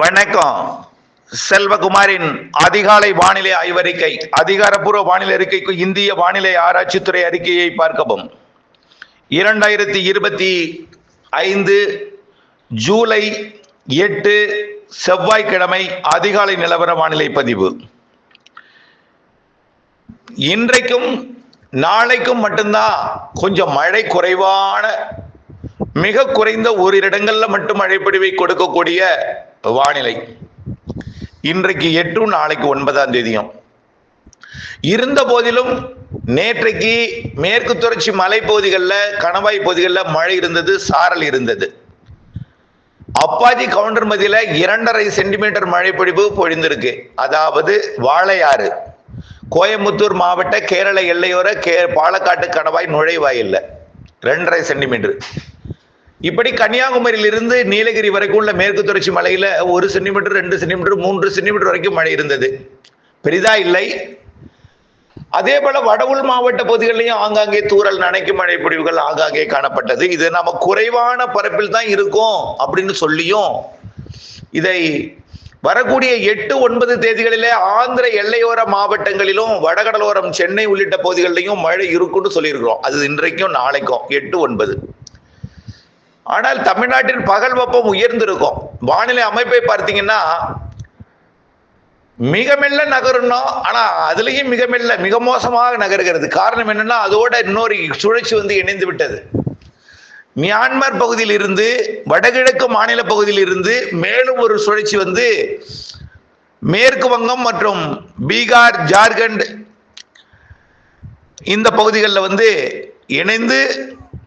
வணக்கம். செல்வகுமாரின் அதிகாலை வானிலை ஆய்வறிக்கை அதிகாரப்பூர்வ வானிலை அறிக்கைக்கு இந்திய வானிலை ஆராய்ச்சித்துறை அறிக்கையை பார்க்கவும். இரண்டாயிரத்தி இருபத்தி ஐந்து ஜூலை எட்டு செவ்வாய்க்கிழமை அதிகாலை நிலவர வானிலை பதிவு. இன்றைக்கும் நாளைக்கும் மட்டும்தான் கொஞ்சம் மழை குறைவான மிக குறைந்த ஒரு இடங்கள்ல மட்டும் மழைப்பொழிவை கொடுக்கக்கூடிய வானிலை. இன்றைக்கு எட்டு நாளைக்கு ஒன்பதாம் தேதியும். இருந்த போதிலும் நேற்றைக்கு மேற்கு தொடர்ச்சி மலைப்பகுதிகளில் கணவாய் பகுதிகளில் மழை இருந்தது சாரல் இருந்தது. அப்பாஜி கவுண்டர் மதியில் இரண்டரை சென்டிமீட்டர் மழை பொழிவு பொழிந்திருக்கு. அதாவது வாழையாறு. கோயம்புத்தூர் மாவட்ட கேரள எல்லையோர கே பாலக்காட்டு கணவாய் நுழைவாயில்லை. ரெண்டரை சென்டிமீட்டர். இப்படி கன்னியாகுமரியிலிருந்து நீலகிரி வரைக்கும் உள்ள மேற்கு தொடர்ச்சி மலையில ஒரு சென்டிமீட்டர் ரெண்டு சென்டிமீட்டர் மூன்று சென்டிமீட்டர் வரைக்கும் மழை இருந்தது. பெரிதா இல்லை. அதே போல வடவுள் மாவட்ட பகுதிகளிலையும் ஆங்காங்கே தூரல் நனைக்கும் மழை பொழிவுகள் ஆங்காங்கே காணப்பட்டது. இது நம்ம குறைவான பரப்பில் தான் இருக்கும் அப்படின்னு சொல்லியும் இதை வரக்கூடிய எட்டு ஒன்பது தேதிகளிலே ஆந்திர எல்லையோர மாவட்டங்களிலும் வடகடலோரம் சென்னை உள்ளிட்ட பகுதிகளிலையும் மழை இருக்குன்னு சொல்லியிருக்கிறோம். அது இன்றைக்கும் நாளைக்கும். எட்டு ஒன்பது. ஆனால் தமிழ்நாட்டின் பகல் வெப்பம் உயர்ந்திருக்கும். வானிலை அமைப்பை பார்த்தீங்கன்னா மிக மெல்ல நகரணும் ஆனால் அதுலேயும் மிக மெல்ல மிக மோசமாக நகருகிறது. காரணம் என்னன்னா அதோட இன்னொரு சுழற்சி வந்து இணைந்து விட்டது. மியான்மர் பகுதியில் இருந்து வடகிழக்கு மாநில பகுதியில் இருந்து மேலும் ஒரு சுழற்சி வந்து மேற்கு வங்கம் மற்றும் பீகார் ஜார்க்கண்ட் இந்த பகுதிகளில் வந்து இணைந்து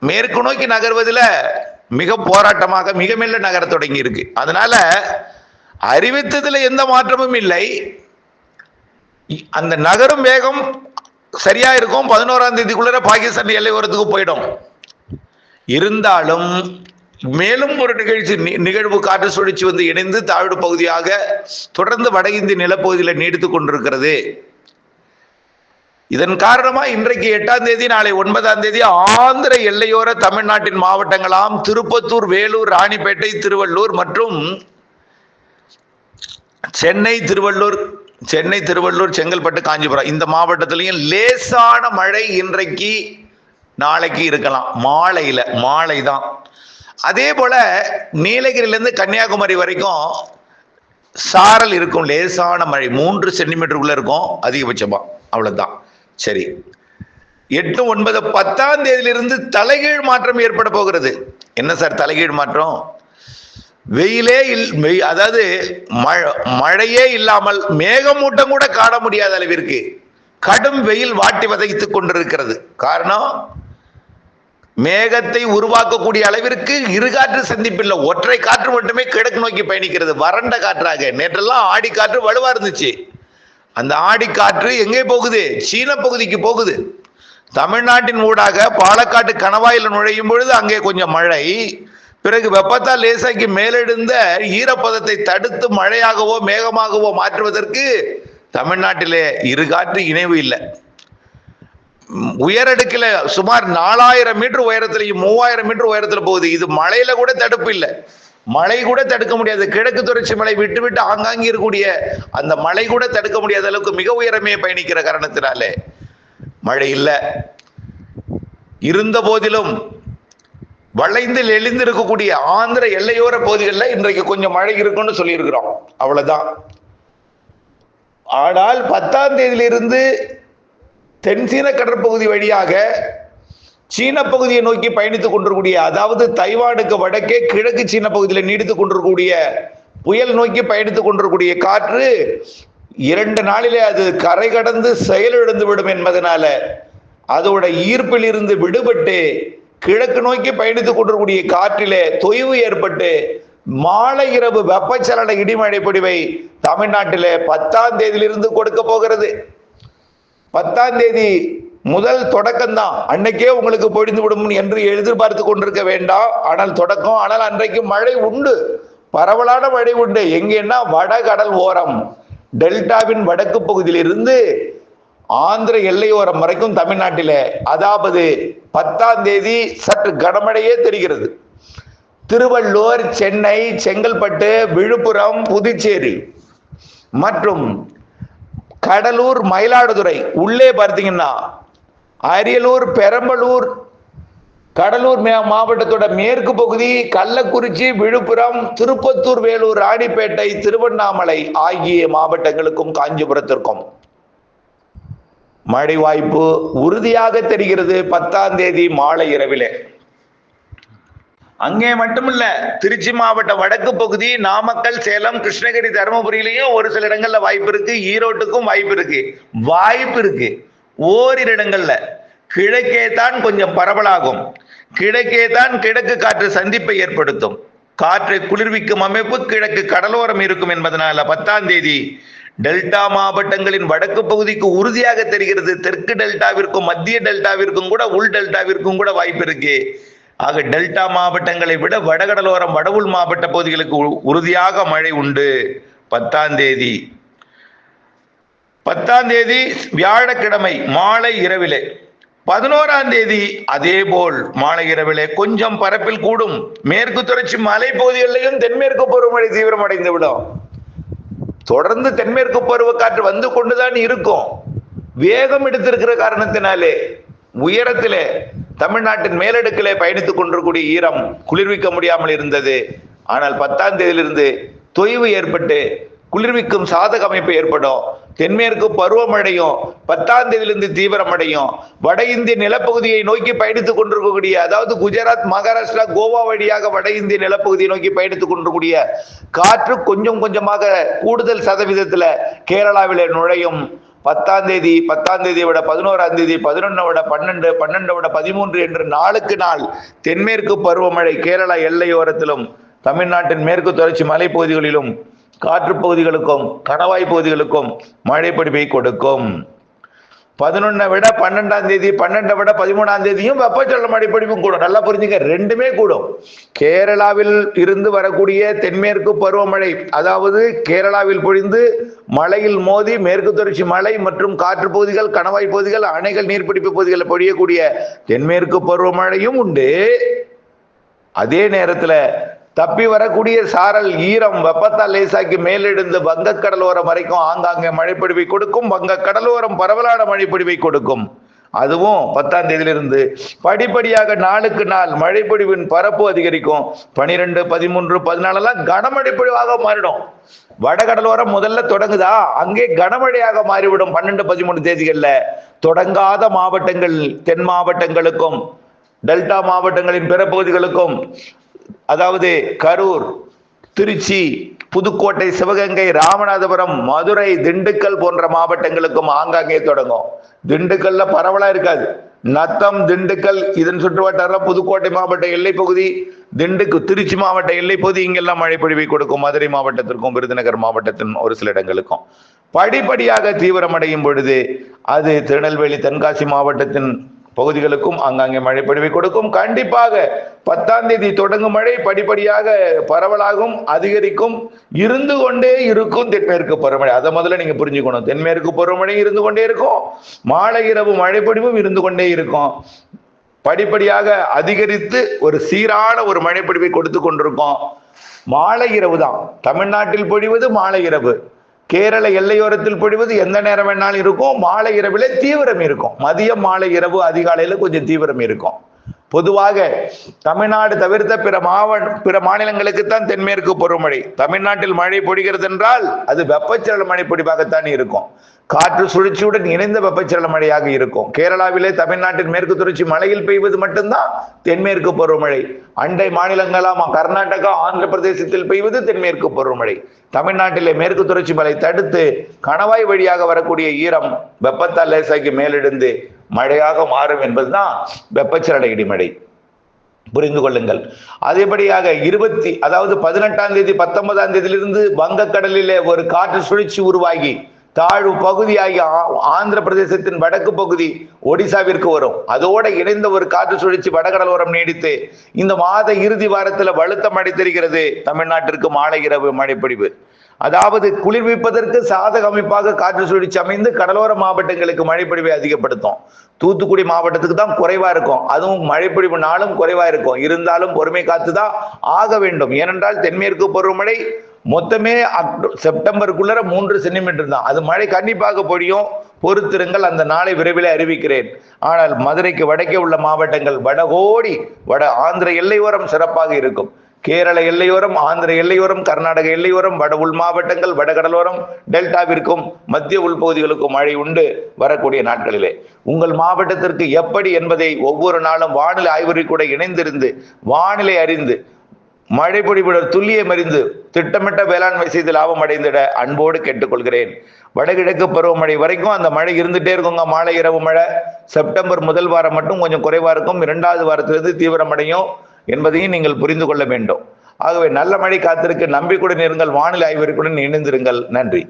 மேற்கு நோக்கி நகர்வதில் மிக போராட்டமாக மிக மெல்ல நகர தொடங்கி இருக்கு அதனால அறிவித்ததுல எந்த மாற்றமும் இல்லை. அந்த நகரும் வேகம் சரியா இருக்கும். பதினோராம் தேதிக்குள்ள பாகிஸ்தான் எல்லையோரத்துக்கு போயிடும். இருந்தாலும் மேலும் ஒரு நிகழ்ச்சி நி- நிகழ்வு காற்று சுழற்சி வந்து இணைந்து தாழ்வு பகுதியாக தொடர்ந்து வட இந்திய நிலப்பகுதியில் நீடித்துக் கொண்டிருக்கிறது. இதன் காரணமா இன்றைக்கு எட்டாம் தேதி நாளை ஒன்பதாம் தேதி ஆந்திர எல்லையோர தமிழ்நாட்டின் மாவட்டங்களாம் திருப்பத்தூர் வேலூர் ராணிப்பேட்டை திருவள்ளூர் மற்றும் சென்னை திருவள்ளூர் சென்னை திருவள்ளூர் செங்கல்பட்டு காஞ்சிபுரம். இந்த மாவட்டத்திலையும் லேசான மழை இன்றைக்கு நாளைக்கு இருக்கலாம். மாலையில மாலை தான். அதே போல நீலகிரியிலேருந்து கன்னியாகுமரி வரைக்கும் சாரல் இருக்கும். லேசான மழை. மூன்று சென்டிமீட்டருக்குள்ள இருக்கும் அதிகபட்சமா. அவ்வளவுதான். சரி. எட்டு ஒன்பது பத்தாம் தேதியிலிருந்து தலைகீழ் மாற்றம் ஏற்பட போகிறது. என்ன சார் தலைகீழ் மாற்றம்? வெயிலே இல் அதாவது மழ- மழையே இல்லாமல் மேகமூட்டம் கூட காண முடியாத அளவிற்கு கடும் வெயில் வாட்டி வதைத்துக் கொண்டிருக்கிறது. காரணம்? மேகத்தை உருவாக்கக்கூடிய அளவிற்கு இருகாற்று சந்திப்பில்லை. ஒற்றை காற்று மட்டுமே கிழக்கு நோக்கி பயணிக்கிறது. வறண்ட காற்றாக. நேற்றெல்லாம் ஆடி காற்று வலுவா இருந்துச்சு. அந்த ஆடி காற்று எங்கே போகுது? சீன பகுதிக்கு போகுது. தமிழ்நாட்டின் ஊடாக பாலக்காட்டு கணவாயில் நுழையும் பொழுது அங்கே கொஞ்சம் மழை. பிறகு வெப்பத்தால் லேசாக்கி மேலெழுந்த ஈரப்பதத்தை தடுத்து மழையாகவோ மேகமாகவோ மாற்றுவதற்கு தமிழ்நாட்டிலே இரு காற்று இணைவு இல்லை. உயரடுக்கில் சுமார் நாலாயிரம் மீட்டர் உயரத்திலையும் மூவாயிரம் மீட்டர் உயரத்தில் போகுது. இது மழையில கூட தடுப்பு இல்லை. மழை கூட தடுக்க முடியாது. கிழக்கு தொடர்ச்சி மலை விட்டு விட்டு ஆங்காங்கே இருக்கக்கூடிய அந்த மழை கூட தடுக்க முடியாத அளவுக்கு மிக உயரமே பயணிக்கிற காரணத்தினாலே மழை இல்லை. இருந்த போதிலும் வளைந்து எழுந்திருக்கக்கூடிய ஆந்திர எல்லையோர பகுதிகளில் இன்றைக்கு கொஞ்சம் மழை இருக்குன்னு சொல்லியிருக்கிறோம். அவ்வளவுதான். ஆனால் பத்தாம் தேதியிலிருந்து தென்சீன கடற்பகுதி வழியாக சீன பகுதியை நோக்கி பயணித்துக் கொண்டிருக்கூடிய அதாவது தைவானுக்கு வடக்கே கிழக்கு சீன பகுதியில் நீடித்துக் கொண்டிருக்கூடிய புயல் நோக்கி பயணித்துக் கொண்டிருக்கூடிய காற்று இரண்டு நாளிலே அது கரை கடந்து செயலிழந்து விடும் என்பதனால அதோட ஈர்ப்பில் இருந்து விடுபட்டு கிழக்கு நோக்கி பயணித்துக் கொண்டிருக்கூடிய காற்றிலே தொய்வு ஏற்பட்டு மாலை இரவு வெப்பச்சலன இடிமழை பொடிவை தமிழ்நாட்டிலே பத்தாம் தேதியிலிருந்து கொடுக்க போகிறது. பத்தாம் தேதி முதல் தொடக்கம் தான் அன்னைக்கே உங்களுக்கு பொழிந்து விடும் என்று எதிர்பார்த்து கொண்டிருக்க வேண்டாம். ஆனால் தொடக்கம் ஆனால் அன்றைக்கு மழை உண்டு. பரவலான மழை உண்டு. எங்கன்னா வடகடல் ஓரம். டெல்டாவின் வடக்கு பகுதியிலிருந்து ஆந்திர எல்லையோரம் வரைக்கும் தமிழ்நாட்டில். அதாவது பத்தாம் தேதி சற்று கனமழையே தெரிகிறது. திருவள்ளூர் சென்னை செங்கல்பட்டு விழுப்புரம் புதுச்சேரி மற்றும் கடலூர் மயிலாடுதுறை. உள்ளே பார்த்தீங்கன்னா அரியலூர் பெரம்பலூர் கடலூர் மே- மாவட்டத்தோட மேற்கு பகுதி கள்ளக்குறிச்சி விழுப்புரம் திருப்பத்தூர் வேலூர் ராணிப்பேட்டை திருவண்ணாமலை ஆகிய மாவட்டங்களுக்கும் காஞ்சிபுரத்திற்கும். மழை வாய்ப்பு உறுதியாக தெரிகிறது பத்தாம் தேதி மாலை இரவிலே. அங்கே மட்டுமில்ல திருச்சி மாவட்ட வடக்கு பகுதி நாமக்கல் சேலம் கிருஷ்ணகிரி தருமபுரியிலையும் ஒரு சில இடங்கள்ல வாய்ப்பு இருக்கு ஈரோட்டுக்கும் வாய்ப்பு இருக்கு. வாய்ப்பு இருக்கு. ஓரிரு இடங்கள்ல கிழக்கே தான் கொஞ்சம் பரவலாகும். கிழக்கே தான் கிழக்கு காற்று சந்திப்பை ஏற்படுத்தும். காற்றை குளிர்விக்கும் அமைப்பு கிழக்கு கடலோரம் இருக்கும் என்பதனால பத்தாம் தேதி டெல்டா மாவட்டங்களின் வடக்கு பகுதிக்கு உறுதியாக தெரிகிறது. தெற்கு டெல்டாவிற்கும் மத்திய டெல்டாவிற்கும் கூட உள் டெல்டாவிற்கும் கூட வாய்ப்பு இருக்கு. ஆக டெல்டா மாவட்டங்களை விட வடகடலோரம் வடவுள் மாவட்ட பகுதிகளுக்கு உ- உறுதியாக மழை உண்டு. பத்தாம் தேதி. பத்தாம் தேதி வியாழக்கிழமை மாலை இரவிலே. பதினோராம் தேதி அதே போல் மாலை இரவிலே கொஞ்சம் பரப்பில் கூடும். மேற்கு தொடர்ச்சி மலை தென்மேற்கு பருவமழை தீவிரமடைந்து விடும் தொடர்ந்து தென்மேற்கு பருவக்காற்று வந்து கொண்டுதான் இருக்கும். வேகம் எடுத்திருக்கிற காரணத்தினாலே உயரத்திலே தமிழ்நாட்டின் மேலடுக்கிலே பயணித்துக் கொண்டிருக்கூடிய ஈரம் குளிர்விக்க முடியாமல் இருந்தது. ஆனால் பத்தாம் தேதியிலிருந்து தொய்வு ஏற்பட்டு குளிர்விக்கும் சாதக அமைப்பு ஏற்படும். தென்மேற்கு பருவமழையும் பத்தாம் தேதியிலிருந்து தீவிரமடையும். வட இந்திய நிலப்பகுதியை நோக்கி பயணித்துக் கொண்டிருக்கக்கூடிய அதாவது குஜராத் மகாராஷ்டிரா கோவா வழியாக வட இந்திய நிலப்பகுதியை நோக்கி பயணித்துக் கொண்டிருக்கக்கூடிய காற்று கொஞ்சம் கொஞ்சமாக கூடுதல் சதவீதத்துல கேரளாவிலே நுழையும். பத்தாம் தேதி பத்தாம் தேதியை விட பதினோராம் தேதி பதினொன்னை விட பன்னெண்டு பன்னெண்டை விட பதிமூன்று என்று நாளுக்கு நாள் தென்மேற்கு பருவமழை கேரளா எல்லையோரத்திலும் தமிழ்நாட்டின் மேற்கு தொடர்ச்சி மலைப்பகுதிகளிலும் காற்று பகுதிகளுக்கும் கணவாய் பகுதிகளுக்கும் மழை கொடுக்கும். பதினொன்னை விட பன்னெண்டாம் தேதி பன்னெண்டை விட பதிமூணாம் தேதியும் வெப்பச்சலன மழை பொழிவும் கூடும். நல்லா புரிஞ்சுங்க ரெண்டுமே கூடும். கேரளாவில் இருந்து வரக்கூடிய தென்மேற்கு பருவமழை அதாவது கேரளாவில் பொழிந்து மலையில் மோதி மேற்கு தொடர்ச்சி மலை மற்றும் காற்று பகுதிகள் கணவாய் பகுதிகள் அணைகள் நீர்பிடிப்பு பகுதிகளில் பொழியக்கூடிய தென்மேற்கு பருவமழையும் உண்டு. அதே நேரத்துல தப்பி வரக்கூடிய சாரல் ஈரம் வெப்பத்தால் லேசாக்கி மேலெழுந்து வங்கக் கடலோரம் வரைக்கும் ஆங்காங்கே மழைப்பொழிவை கொடுக்கும் வங்க கடலோரம் பரவலான மழைப்பொழிவை கொடுக்கும். அதுவும் பத்தாம் தேதியிலிருந்து. படிப்படியாக நாளுக்கு நாள் மழைப்பொழிவின் பரப்பு அதிகரிக்கும். பனிரெண்டு பதிமூன்று பதினாலெல்லாம் கனமழைப்பொழிவாக மாறிடும். வடகடலோரம் முதல்ல தொடங்குதா? அங்கே கனமழையாக மாறிவிடும் பன்னெண்டு பதிமூணு தேதிகளில். தொடங்காத மாவட்டங்கள் தென் மாவட்டங்களுக்கும் டெல்டா மாவட்டங்களின் பிற பகுதிகளுக்கும். அதாவது கரூர் திருச்சி புதுக்கோட்டை சிவகங்கை ராமநாதபுரம் மதுரை திண்டுக்கல் போன்ற மாவட்டங்களுக்கும் ஆங்காங்கே தொடங்கும். திண்டுக்கல்ல பரவலா இருக்காது. நத்தம் திண்டுக்கல் இதன் சுற்றுவட்டார புதுக்கோட்டை மாவட்ட எல்லை பகுதி திண்டுக்கு திருச்சி மாவட்ட எல்லை பகுதி இங்கெல்லாம் மழை பொழிவை கொடுக்கும். மதுரை மாவட்டத்திற்கும் விருதுநகர் மாவட்டத்தின் ஒரு சில இடங்களுக்கும். படிப்படியாக தீவிரமடையும் பொழுது அது திருநெல்வேலி தென்காசி மாவட்டத்தின் பகுதிகளுக்கும் அங்கங்கே மழை பொழிவை கொடுக்கும். கண்டிப்பாக பத்தாம் தேதி தொடங்கும் மழை படிப்படியாக பரவலாகும் அதிகரிக்கும். இருந்து கொண்டே இருக்கும் தென்மேற்கு பருவமழை. அதை முதல்ல நீங்க புரிஞ்சுக்கணும். தென்மேற்கு பருவமழை இருந்து கொண்டே இருக்கும். மாலை இரவு மழைப்பொழிவும் இருந்து கொண்டே இருக்கும். படிப்படியாக அதிகரித்து ஒரு சீரான ஒரு மழைப்பொழிவை கொடுத்து கொண்டிருக்கோம். மாலை இரவு தான். தமிழ்நாட்டில் பொழிவது மாலை இரவு. கேரள எல்லையோரத்தில் பொழிவது எந்த நேரம் வேணாலும் இருக்கும். மாலை இரவிலே தீவிரம் இருக்கும். மதியம் மாலை இரவு அதிகாலையில் கொஞ்சம் தீவிரம் இருக்கும். பொதுவாக தமிழ்நாடு தவிர்த்த பிற மாவட்ட பிற மாநிலங்களுக்கு தான் தென்மேற்கு பருவமழை. தமிழ்நாட்டில் மழை பொழிகிறது என்றால் அது வெப்பச்சலன மழை பொழிவாகத்தான் இருக்கும். காற்று சுழற்சியுடன் இணைந்த வெப்பச்சலன மழையாக இருக்கும். கேரளாவிலே தமிழ்நாட்டின் மேற்கு தொடர்ச்சி மலையில் பெய்வது மட்டும்தான் தென்மேற்கு பருவமழை. அண்டை மாநிலங்களாம் கர்நாடகா ஆந்திர பிரதேசத்தில் பெய்வது தென்மேற்கு பருவமழை. தமிழ்நாட்டிலே மேற்கு தொடர்ச்சி மலை தடுத்து கணவாய் வழியாக வரக்கூடிய ஈரம் வெப்பத்தால் லேசாக்கி மேலெழுந்து மழையாக மாறும் என்பதுதான் வெப்பச்சலன இடிமழை. புரிந்து கொள்ளுங்கள். அதேபடியாக இருபத்தி அதாவது பதினெட்டாம் தேதி பத்தொன்பதாம் தேதியிலிருந்து வங்கக்கடலிலே ஒரு காற்று சுழற்சி உருவாகி தாழ்வு பகுதியாகி ஆ- ஆந்திர பிரதேசத்தின் வடக்கு பகுதி ஒடிசாவிற்கு வரும். அதோட இணைந்த ஒரு காற்று சுழற்சி வடகடலோரம் நீடித்து இந்த மாத இறுதி வாரத்துல வலுத்தம் அடைத்திருக்கிறது தமிழ்நாட்டிற்கு மாலை இரவு மழைப்பொழிவு. அதாவது குளிர்விப்பதற்கு சாதக அமைப்பாக காற்று சுழற்சி அமைந்து கடலோர மாவட்டங்களுக்கு மழைப்பொழிவை அதிகப்படுத்தும். தூத்துக்குடி மாவட்டத்துக்கு தான் குறைவா இருக்கும். அதுவும் மழைப்பொழிவு நாளும் குறைவா இருக்கும். இருந்தாலும் பொறுமை காத்து தான் ஆக வேண்டும். ஏனென்றால் தென்மேற்கு பருவமழை மொத்தமே அக்டோ- செப்டம்பருக்குள்ளர மூன்று சென்டிமீட்டர் தான். அது மழை கண்டிப்பாக பொழியும். பொறுத்திருங்கள். அந்த நாளை விரைவில் அறிவிக்கிறேன். ஆனால் மதுரைக்கு வடக்கே உள்ள மாவட்டங்கள் வடகோடி வட ஆந்திர எல்லையோரம் சிறப்பாக இருக்கும். கேரள எல்லையோரம் ஆந்திர எல்லையோரம் கர்நாடக எல்லையோரம் வட உள் மாவட்டங்கள் வடகடலோரம் டெல்டாவிற்கும் மத்திய உள்பகுதிகளுக்கும் மழை உண்டு வரக்கூடிய நாட்களிலே. உங்கள் மாவட்டத்திற்கு எப்படி என்பதை ஒவ்வொரு நாளும் வானிலை ஆய்வறி கூட இணைந்திருந்து வானிலை அறிந்து மழை பொழிவுடன் துல்லியம் அறிந்து திட்டமிட்ட வேளாண்மை செய்து லாபம் அடைந்திட அன்போடு கேட்டுக்கொள்கிறேன். வடகிழக்கு பருவமழை வரைக்கும் அந்த மழை இருந்துட்டே இருக்குங்க. மாலை இரவு மழை செப்டம்பர் முதல் வாரம் மட்டும் கொஞ்சம் குறைவா இருக்கும். இரண்டாவது வாரத்திலிருந்து தீவிரமடையும். என்பதையும் நீங்கள் புரிந்து கொள்ள வேண்டும். ஆகவே நல்ல மழை காத்திருக்க. நம்பிக்கையுடன் இருங்கள். வானிலை ஆய்வறிக்குடன் இணைந்திருங்கள். நன்றி.